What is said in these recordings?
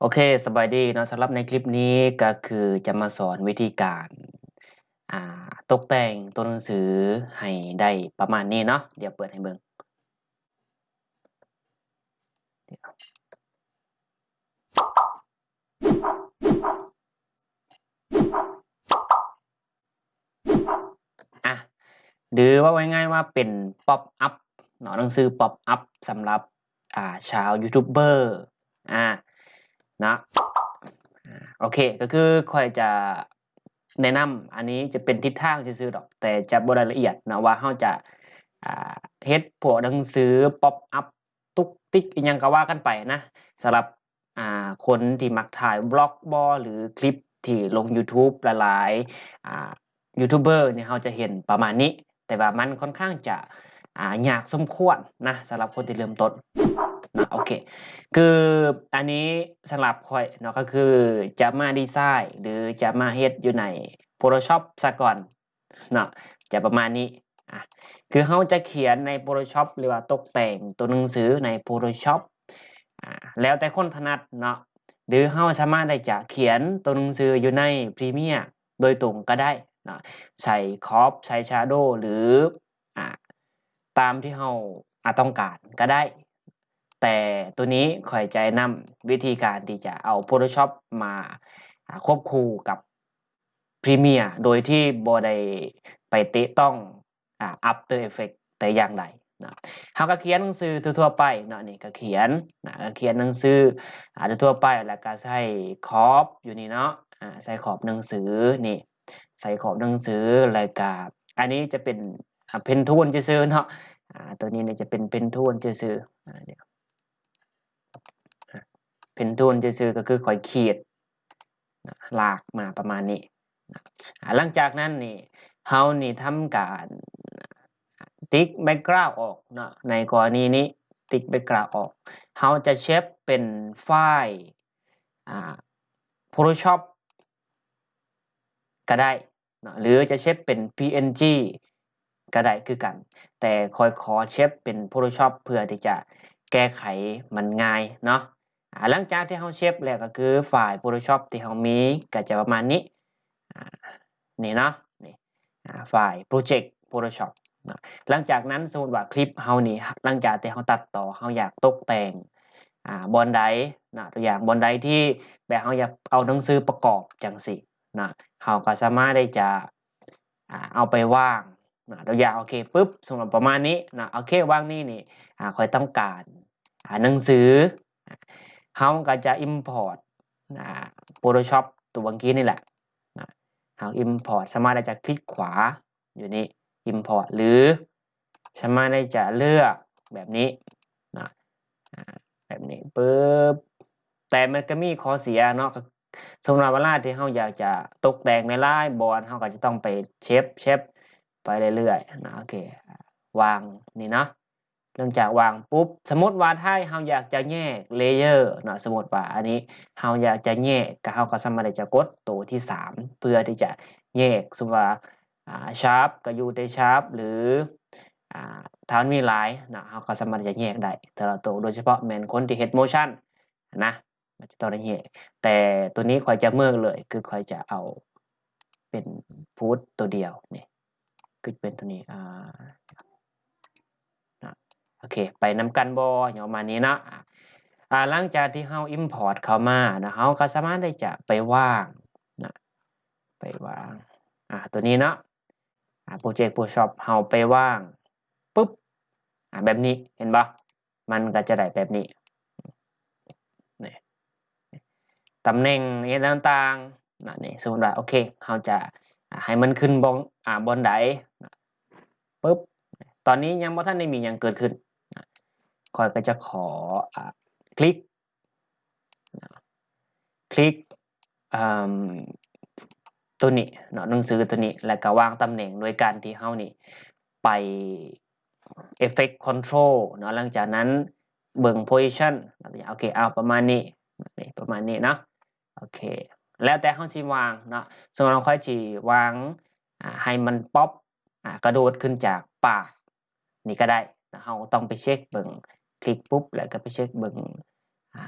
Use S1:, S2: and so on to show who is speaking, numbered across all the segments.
S1: โอเค สบายดีเนาะสำหรับในคลิปนี้ก็คือจะมาสอนวิธีการอ่าตกแต่งตัวหนังสือให้ได้ประมาณนี้เนาะเดี๋ยวเปิดให้เบิ่งอะหรือว่าไว้ง่ายว่าเป็นป๊อปอัพเนาะหนังสือป๊อปอัพสำหรับอ่าชาวยูทูบเบอร์อ่า นะโอเคก็คือค่อยจะแนะนำอันนี้จะเป็นทิศทางซื่อดอก แต่จะบรายละเอียดนะว่าเฮาจะอ่าเฮ็ดพวกหนังสือป๊อปอัพตุกติกยังก็ว่ากันไปนะสำหรับอ่าคนที่มักถ่ายบล็อกบ่หรือคลิปที่ลงยูทูบหลายๆอ่ายูทูบเบอร์เนี่ยเฮาจะเห็นประมาณนี้ แต่ว่ามันค่อนข้างจะอ่ายากสมควรนะสำหรับคนที่เริ่มต้น นะโอเค คืออันนี้สำหรับคอยเนาะก็คือจะมาดีไซน์หรือจะมาเฮ็ดอยู่ใน Photoshop ซะก่อนเนาะจะประมาณนี้อะคือเฮาจะเขียนใน Photoshop หรือว่าตกแต่งตัวหนังสือใน Photoshop อ่าแล้วแต่คนถนัดเนาะหรือเฮาสามารถได้จะเขียนตัวหนังสืออยู่ใน p r e m i e r โดยตรงก็ได้เนาะใช้คอปใช้ Shadow หรืออ่าตามที่เฮาอาต้องการก็ได้ แต่ตัวนี้ข่อยจะนำวิธีการที่จะเอา Photoshop มาควบคู่กับ Premiere โดยที่บ่ได้ไปเตะต้องอ After Effects แต่อย่างใดนะเฮาก็เขียนหนังสือทั่วๆไปเนาะนี่ก็เขียนนะก็เขียนหนังสืออ่าทั่วไปแล้วก็ใช้ขอบอยู่นี่เนาะอ่าใส่ขอบหนังสือนี่ใส่ขอบหนังสือแล้วก็อันนี้จะเป็นเพนทูลซื่อเนาะอ่าตัวนี้เนี่ยจะเป็นเพนทูลซื่ออ่าเนี่ย เพนทูลซื่อๆก็คือค่อยขีดลากมาประมาณนี้ หลังจากนั้นนี่เฮานี่ทำการติ๊กแบ็กกราวออกเนาะในกรณีนี้ติ๊กแบ็กกราวออกเฮาจะเชฟเป็นไฟล์อ่า Photoshop ก็ได้เนาะหรือจะเชฟเป็น PNG ก็ได้คือกัน แต่คอยขอเชฟเป็น Photoshop เพื่อที่จะแก้ไขมันง่ายเนาะ หลังจากที่เฮาเชฟแล้วก็คือไฟล์ Photoshop ที่เฮามีก็จะประมาณนี้นี่เนาะนี่อ่าไฟล์ Project Photoshop หลังจากนั้นสมมติว่าคลิปเฮานี่หลังจากที่เฮาตัดต่อเฮาอยากตกแต่งอบอนใดนะตัวอย่างบอนใดที่แบบเฮาอยากเอาหนังสือประกอบจังซี่นะเฮาก็สามารถได้จะเอาไปวางนะตัวอย่างโอเคปึ๊บสมมุติประมาณนี้นะโอเควางนี่นี่อ่อยต้องการหนังสือ เฮาก็จะ import อ่า Photoshop ตัวเมื่อกี้นี่แหละนะเฮา import สามารถจะคลิกขวาอยู่นี่ import หรือสามารถได้จะเลือกแบบนี้นะแบบนี้ปึ๊บแต่มันก็มีข้อเสียเนาะสำหรับเวลาที่เฮาอยากจะตกแต่งในไลายบอลเฮาก็จะต้องไปเชฟเชฟไปเรื่อยๆนะโอเควางนี่เนาะ เนื่องจากวางปุ๊บ สมมติว่าถ้าเฮาอยากจะแยกเลเยอร์เนาะสมมติว่าอันนี้เฮาอยากจะแยกก็เฮาก็สามารถจะกดตัวที่ 3 เพื่อที่จะแยกสมมติว่าชาร์ปก็อยู่ในชาร์ปหรืออ่าถ้ามันมีหลายนะเฮาก็สามารถจะแยกได้แต่ละตัวโดยเฉพาะแมนคนที่เฮด motion นะมันจะต้องได้แยกแต่ตัวนี้ข้อยจะเมิกเลย คือข้อยจะเอาเป็นพุทตัวเดียวนี่คือเป็นตัวนี้อ่า อเคไปนำกันบ่อย่างประมาณนี้เนาะอ่าหลังจากที่เฮา import เข้ามานะเฮาก็สามารถได้จะไปว่างนะไปว่างอ่าตัวนี้เนาะอ่า Project Photoshop เฮาไปว่างปึ๊บอ่าแบบนี้เห็นบ่มันก็จะได้แบบนี้นี่ตำแหน่งอิหยังต่างๆนะนี่สมมติว่าโอเคเฮาจะให้มันขึ้นบงอ่าบนใดปึ๊บตอนนี้ยังบ่ทันได้มียังเกิดขึ้น นะข้อยก็จะขออคลิก คลิกตัวนี้เนาะหนังสือตัวนี้ แล้วก็วางตำแหน่งโดยการที่เฮานี่ไป effect control เนาะหลังจากนั้นเบิ่ง position โอเคเอาประมาณนี้นี่ประมาณนี้เนาะโอเค แล้วแต่เฮาสิวางเนาะสมมติเราค่อยสิวางให้มันป๊อปกระโดดขึ้นจากปากนี่ก็ได้นะเฮาต้องไปเช็คเบิ่ง ลิกปุ๊บแล้วก็ไปเช็คเบิ่งอ่า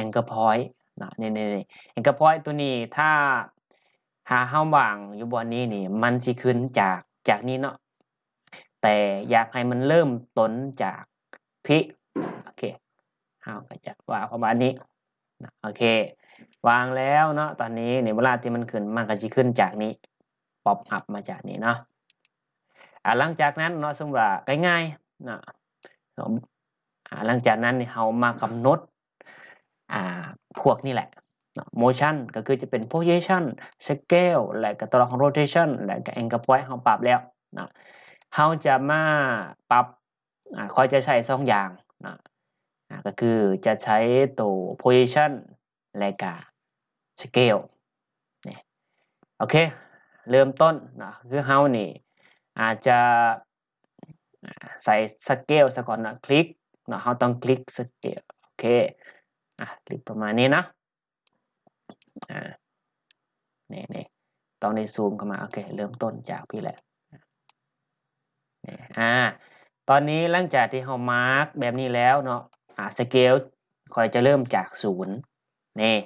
S1: anchor point เนาะนี่ๆๆ anchor point ตัวนี้ถ้าหาเฮาวางอยู่บนนี้นี่มันสิขึ้นจากจากนี้เนาะแต่อยากให้มันเริ่มต้นจากพิโอเคเฮาก็จะวางประมาณนี้นะโอเควางแล้วเนาะตอนนี้ในเวลาที่มันขึ้นมันก็สิขึ้นจากนี้ป๊อปอัพมาจากนี้เนาะหลังจากนั้นเนาะสมว่าง่ายๆนะอ่า หลังจากนั้นเฮามากำหนดพวกนี้แหละ motion ก็คือจะเป็น position scale และก็ตัวของ rotation และก็ anchor point เฮาปรับแล้วเนาะเฮาจะมาปรับอคอยจะใช้สองอย่างนะก็คือจะใช้ตัว position และก็ scale โอเค เริ่มต้นนะคือเฮานี่อาจจะใส่สเกลซะก่อนนะคลิก นาะเฮาต้องคลิกสเกลโอเคอะคลิกประมาณนี้นะอ่านี่นี่ตองได้ซูมเข้ามาโอเคเริ่มต้นจากพี่แหละนี่อ่าตอนนี้หลังจากที่เฮามาร์กแบบนี้แล้วเนาะอ่าสเกลคอยจะเริ่มจากศูนย์นี่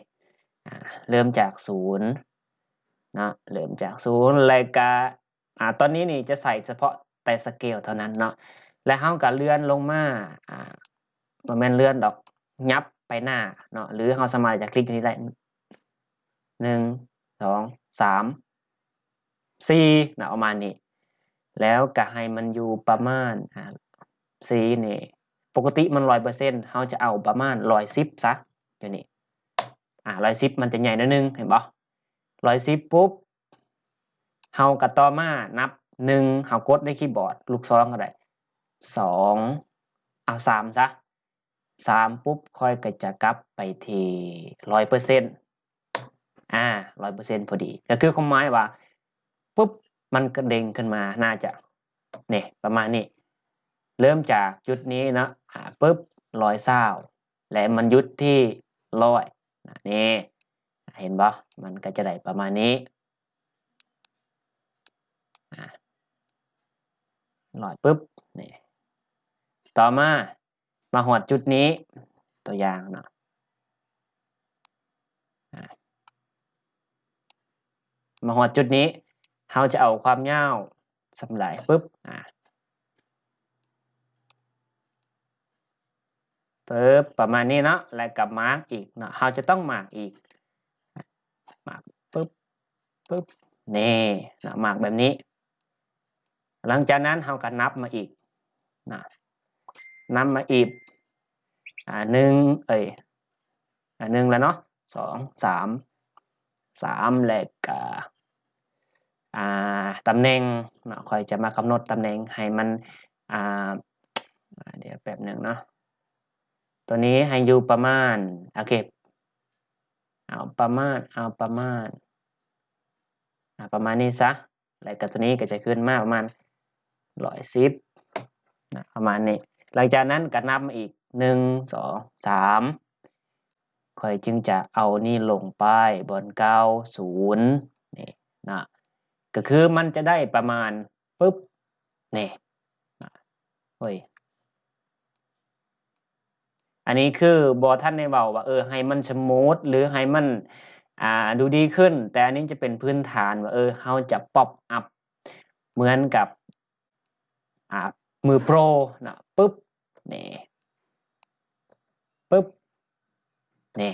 S1: อ่าเริ่มจากศูนย์นะเริ่มจากศูนย์รายการอ่าตอนนี้นี่จะใส่เฉพาะแต่สเกลเท่านั้นเนาะ และเฮาก็เลื่อนลงมาอ่าบ่แม่นเลื่อนดอกยับไปหน้าเนาะหรือเฮาสามารถจะคลิกอันนี้ได้หนึ่งสองสามสี่นะประมาณนี้ แล้วก็ให้มันอยู่ประมาณอ่าสี่นี่ปกติมัน100%เฮาจะเอาประมาณ110ซะเดี๋ยวนี้อ่า110มันจะใหญ่นิดนึงเห็นบ่ร้อยสิบปุ๊บเฮาก็ต่อมานับหนึ่งเฮากดในคีย์บอร์ด ลูกศรก็ได้ สองเอาสามซะสามปุ๊บค่อยก็จะกลับไปที่ร้อยเปอร์เซ็นต์อ่าร้อยเปอร์เซ็นต์พอดีก็คือความหมายว่าปุ๊บมันกระเด้งขึ้นมาน่าจะเนี่ยประมาณนี้ เริ่มจากจุดนี้นะอ่าปุ๊บร้อยเศร้าและมันยุดที่ร้อยนี่เห็นบ่มันก็จะได้ประมาณนี้อะลอยปุ๊บนี่ ต่อมา มาหอดจุดนี้ ตัวอย่างเนาะมาหอดจุดนี้เราจะเอาความยาวสำหรับปุ๊บอะปึ๊บประมาณนี้เนาะแล้วกับมาร์กอีกเนาะเราจะต้องมาร์กอีกมาร์กปึ๊บปึ๊บนี่นะมาร์กแบบนี้ หลังจากนั้นเราก็นับมาอีกนะ นับมาอีกอ่าหนึ่งเอ้ยอ่าหนึ่งแล้วเนาะสองสามสามแหล้วก็อ่าตำแหน่งเนาะคอยจะมากำหนดตำแหน่งให้มันอ่าเดี๋ยวแป๊บหนึ่งเนาะตัวนี้ให้อยู่ประมาณโอเคเอาประมาณเอาประมาณอ่าประมาณนี้ซะแล้วก็ตัวนี้ก็จะขึ้นมาประมาณร้อยสิบนะประมาณนี้ หลังจากนั้นก็นับมาอีกหนึ่งสองสามค่อยจึงจะเอานี่ลงไปบนเก้าศูนย์นี่นะก็คือมันจะได้ประมาณปุ๊บนี่นะเฮ้ยอันนี้คือบอท่านในเบาว่าเออให้มันสมูทหรือให้มันอ่าดูดีขึ้น แต่อันนี้จะเป็นพื้นฐานว่าเออเราจะป๊อปอัพเหมือนกับอ่ามือโปรนะปุ๊บ นี่ปุ๊บนี่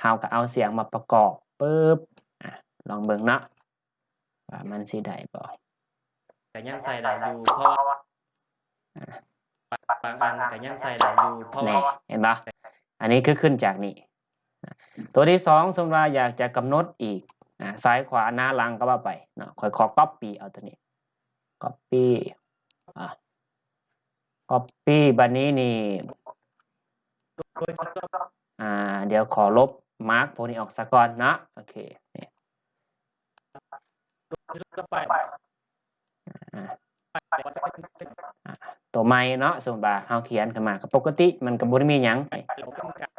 S1: เราก็เอาเสียงมาประกอบปุ๊บอะลองเบิ่งเนาะว่ามันสิได้บ่
S2: ก็ยังใส่ได้อยู่เพราะว่าบางอันก็ยังใส่ได้อยู่เพราะ
S1: นี่
S2: ว่า
S1: เห็นปะอันนี้คือขึ้นจากนี้นะตัวที่สองสมมติว่าอยากจะกำหนดอีกอะซ้ายขวาหน้าหลังก็ว่าไปเนาะค่อยขอ copy เอาตัวนี้ copy อะ copy บัดนี้นี่
S2: โดย
S1: อ่า เดี๋ยวขอลบมาร์กพวกนี้ออกซะก่อนนะ โอเคนี่
S2: ทั่วไป
S1: อ่าตัวใหม่เนาะสมมติว่าเราเขียนขึ้นมาก็ปกติมันก็บ่ได้มีหยัง
S2: เราเป็นการ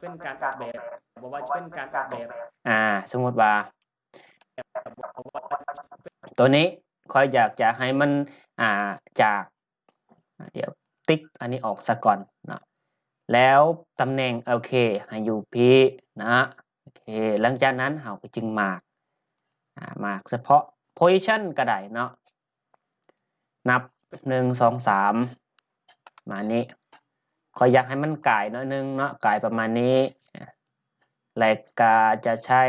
S2: เป็นการออกแบบบอกว่าเป็นการออกแบบ
S1: อ่า สมมุติว่า
S2: บอกว่า
S1: ตัวนี้ คอยอยากจะให้มันอ่าจากเดี๋ยวติ๊กอันนี้ออกซะก่อนเนาะแล้วตำแหน่งโอเคให้อยู่พีนะโอเคหลังจากนั้นเราก็จึงมากอ่ามากเฉพาะ position ก็ได้เนาะนับหนึ่งสองสามมานี้ขออยากให้มันกายน้อยนึงเนาะกายประมาณนี้แล้วก็จะใช้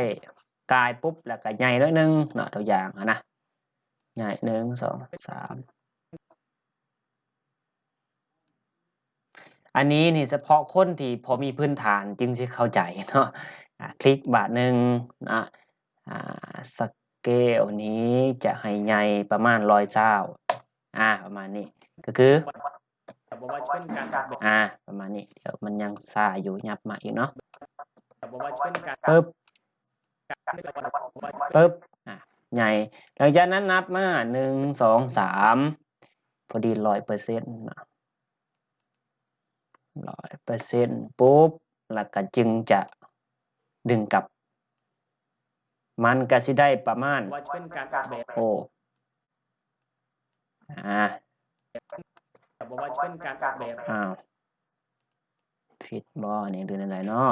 S1: กายปุ๊บแล้วก็ใหญ่หน้อยนึงเนาะตัวอย่างนะ ใหญ่หนึ่งสองสามอันนี้นี่เฉพาะคนที่พอมีพื้นฐานจึงจะเข้าใจเนาะอะคลิกบาทหนึ่งนะอ่าสเกลนี้จะให้ใหญ่ประมาณร้อยเศร้าอ่าประมาณนี้ก็คือ
S2: แต่บอกว่าจะเป็นการออกแบบ
S1: อ่าประมาณนี้เดี๋ยวมันยังซาอยู่ยับมาอีกเนาะ
S2: แต่บอกว่าจะเป็นการ
S1: ปึ๊บ
S2: การบอกว่าจะเป็น
S1: ปึ๊บอะ ใหญ่หลังจากนั้นนับมาหนึ่งสองสามพอดีร้อยเปอร์เซ็นต์นะร้อยเปอร์เซ็นต์ปุ๊บแล้วก็จึงจะดึงกลับ มันก็สิได้ประมาณ
S2: ว่าจะเป็นการออกแบบ
S1: โอ้อ่า
S2: แต่บอกว่าจะเป็นการออกแบบ
S1: อ้าวผิดบ่นี่หรืออะไรเนาะ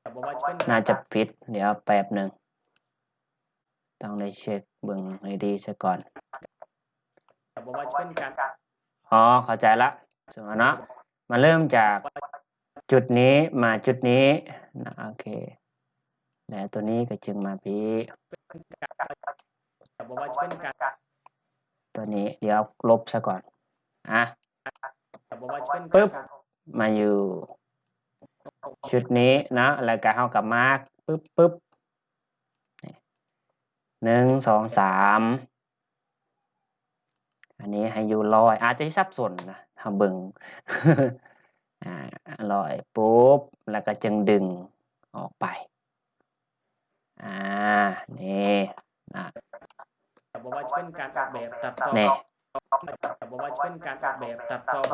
S2: แต่บอกว่าจะเป็น
S1: น่าจะผิด เดี๋ยวแป๊บหนึ่ง ต้องได้เช็คเบิ่งให้ดีซะก่อน
S2: แต่บอกว่าจะเป็นการ
S1: อ๋อเข้าใจละสมมติเนาะมาเริ่มจากจุดนี้มาจุดนี้นะโอเค แล้วตัวนี้ก็จึงมาพี่
S2: แต่บอกว่าจะเป็นการ
S1: ตัวนี้เดี๋ยวลบซะก่อนอะ
S2: แต่บอกว่าจะเป็น
S1: ปึ๊บมาอยู่ ชุดนี้นะแล้วก็เข้ากับมาร์กปึ๊บปึ๊บนี่ หนึ่งสองสามอันนี้ให้อยู่ร้อย อาจจะสับสนนะทำเบิงอ่าร้อยปุ๊บ แล้วก็จึงดึงออกไป อ่า นี่นะ
S2: แต่บอกว่าจะเป็นการออกแบบตัดต่อ
S1: นี่
S2: แต่บอกว่าจะเป็นการออกแบบตัดต่อไป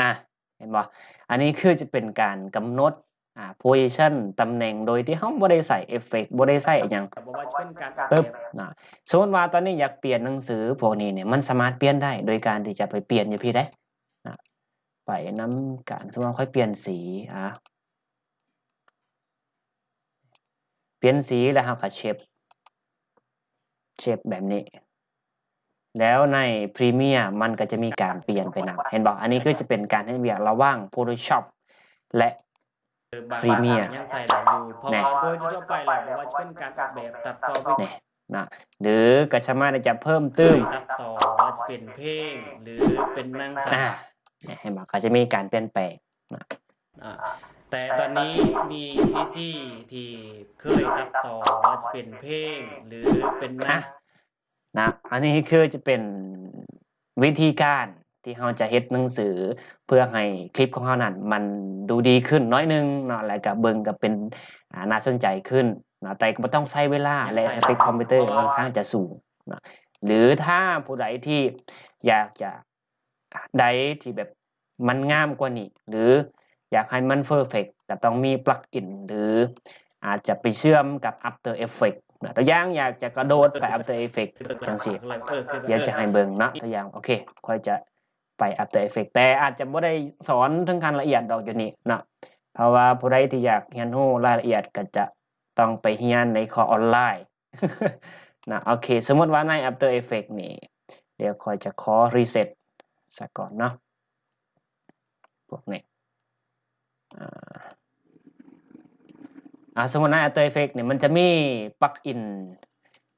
S1: อะเห็นบ่อันนี้คือจะเป็นการกำหนด อ่า position ตำแหน่งโดยที่เขาบ่ได้ใส่เอฟเฟกต์บ่ได้ใส่อหยัง
S2: แต่บอกว่าจะเป็นการออก
S1: ปึ๊บ
S2: แบบ
S1: นะสมมติว่าตอนนี้อยากเปลี่ยนหนังสือพวกนี้เนี่ยมันสามารถเปลี่ยนได้ โดยการที่จะไปเปลี่ยนอยู่พี่ได้นะไปน้ำการสมมติว่าค่อยเปลี่ยนสีอะเปลี่ยนสีแล้วเราก็เชฟเชฟแบบนี้ แล้วในพรีเมียร์มันก็จะมีการเปลี่ยนไปนำเห็นบอกอันนี้ก็จะเป็นการให้เบียระหว่าง Photoshop และ
S2: บาง
S1: พรีเมียร์
S2: บางยังใส่ได้อยู่เพราะ
S1: แน่
S2: ว่าโดยทั่วไปแล้วบอกว่าจะเป็นการออกแบบตัดต่อไป
S1: เนี่ยนะหรือก็สามารถที่จะเพิ่มเติม
S2: ตัดต่อว่าจะเป็นเพลงหรือเป็นหนังสั
S1: อ่าเนี่ยเห็นบอกก็จะมีการเปลี่ยนแปลง
S2: อ่าแต่ตอนนี้มีพีซีที่เคยตัดต่อว่าจะเป็นเพลงหรือเป็นหนั
S1: อะ
S2: ง
S1: นะอันนี้คือจะเป็นวิธีการ ที่เราจะเฮ็ดหนังสือเพื่อให้คลิปของเรานั้นมันดูดีขึ้นน้อยหนึงเนาะแล้วก็เบิ่งก็เป็นอ่าน่าสนใจขึ้นนะแต่ก็บ่ต้องใช้เวลาและสเปคคอมพิวเตอร์ค่อนข้างจะสูงนะหรือถ้าผู้ใดที่อยากจะใดที่แบบมันงามกว่านี้ หรืออยากให้มันเพอร์เฟกก็ต้องมีปลั๊กอินหรืออาจจะไปเชื่อมกับ After Effects นะตัวอย่างอยากจะกระโดดไป After Effects จังซี่
S2: เออคือ
S1: เดี๋ยวจะให้เบิ่งเนาะตัวอย่างโอเคค่อยจะ ไป After Effects แต่อาจจะบ่ได้สอนถึงการละเอียดดอกอยู่นี่เนาะเพราะว่าผู้ใดที่อยากเรียนรู้รายละเอียดก็จะต้องไปเรียนในคอร์สออนไลน์นะโอเค สมมติว่าใน After Effects นี่ เดี๋ยวคอยจะขอ reset ซะก่อนเนาะพวกนี้อ่าอ่าสมมติใน After Effects เนี่ยมันจะมีปลั๊กอิน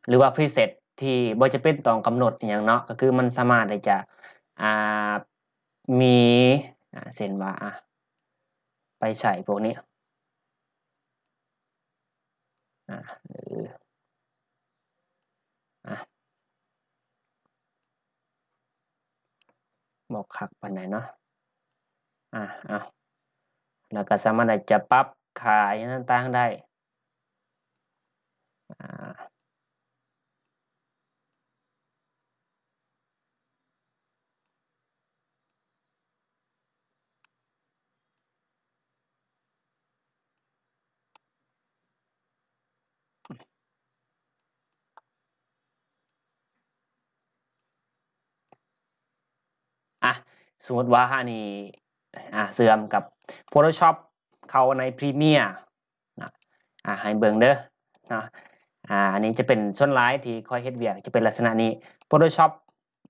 S1: หรือว่า preset ที่บ่จะเป็นต้องกำหนดอย่างเนาะก็คือมันสามารถที่จะ อ่ามีเช่นว่าอะไปใส่พวกนี้อ่าหรืออะบอกคักปานใดเนาะอะเอาแล้วก็สามารถจะปรับค่ายต่างๆได้อ่า อะ สมมติว่าอันนี้อ่าเสื่อมกับ Photoshop เข้าใน Premiere นะอ่าให้เบิ่งเด้อนะอ่าอันนี้จะเป็นส่วนหลายที่คอยเฮ็ดเวียกจะเป็นลักษณะนี้ Photoshop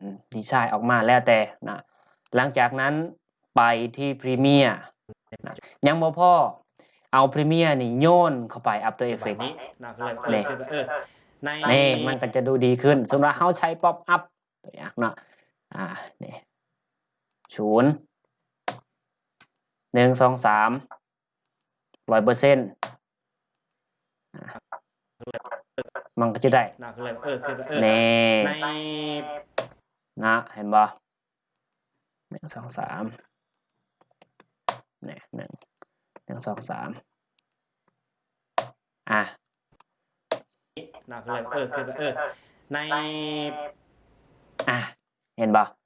S1: อืมดีไซน์ออกมาแล้วแต่นะหลังจากนั้นไปที่ Premiere นะยังบ่พอเอา Premiere นี่โยนเข้าไป After
S2: แบบ
S1: Effects
S2: นี้นะคือแบบเอ
S1: นี่
S2: อคือแบบเออใน
S1: นี่มันก็จะดูดีขึ้นสมมติว่าเขาใช้ป๊อปอัพตัวอย่างเนาะอ่านี่ ศูนย์หนึ่งสองสามร้อยเปอร์เซ็นต์มันก็จะได้
S2: นะคือแบบเออคือแบบเออ
S1: นี่
S2: ใน
S1: นะเห็นบ่หนึ่งสองสามนี่หนึ่งหนึ่งสองสามอะ
S2: นะคือแบบเออคือแบบเออใน
S1: อะเห็นบ่อะ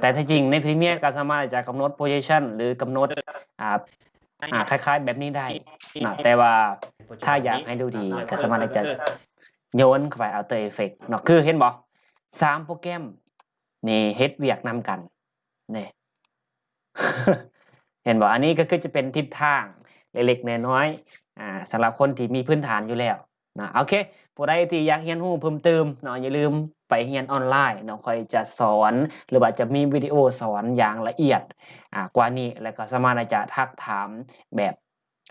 S1: แต่ถ้าจริงในพรีเมียร์ก็สามารถจะกำหนด position หรือกำหนดอ่าอ่าคล้ายๆ แบบนี้ได้นะแต่ว่าถ้าอยากให้ดูดีก็สามารถที่จะโยนเข้าไป After Effects เนาะคือเห็นบ่สามโปรแกรมนี่เฮ็ดเวียกนำกันนี่เห็นบ่อันนี้ก็คือจะเป็นทิศทางเล็กๆน้อยๆอ่าสำหรับคนที่มีพื้นฐานอยู่แล้ว นะโอเคผู้ใดที่อยากเรียนรู้เพิ่มเติมเนาะอย่าลืมไปเรียนออนไลน์เนาะคอยจะสอนหรือว่าจะมีวิดีโอสอนอย่างละเอียดอ่ากว่านี้แล้วก็สามารถจะทักถามแบบ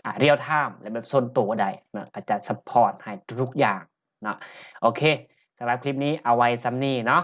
S1: อ่าเรียลไทม์และแบบส่วนตัวได้เนาะก็จะสปอร์ตให้ทุกอย่างเนาะโอเคสำหรับคลิปนี้เอาไว้ซ้ำนี้เนาะ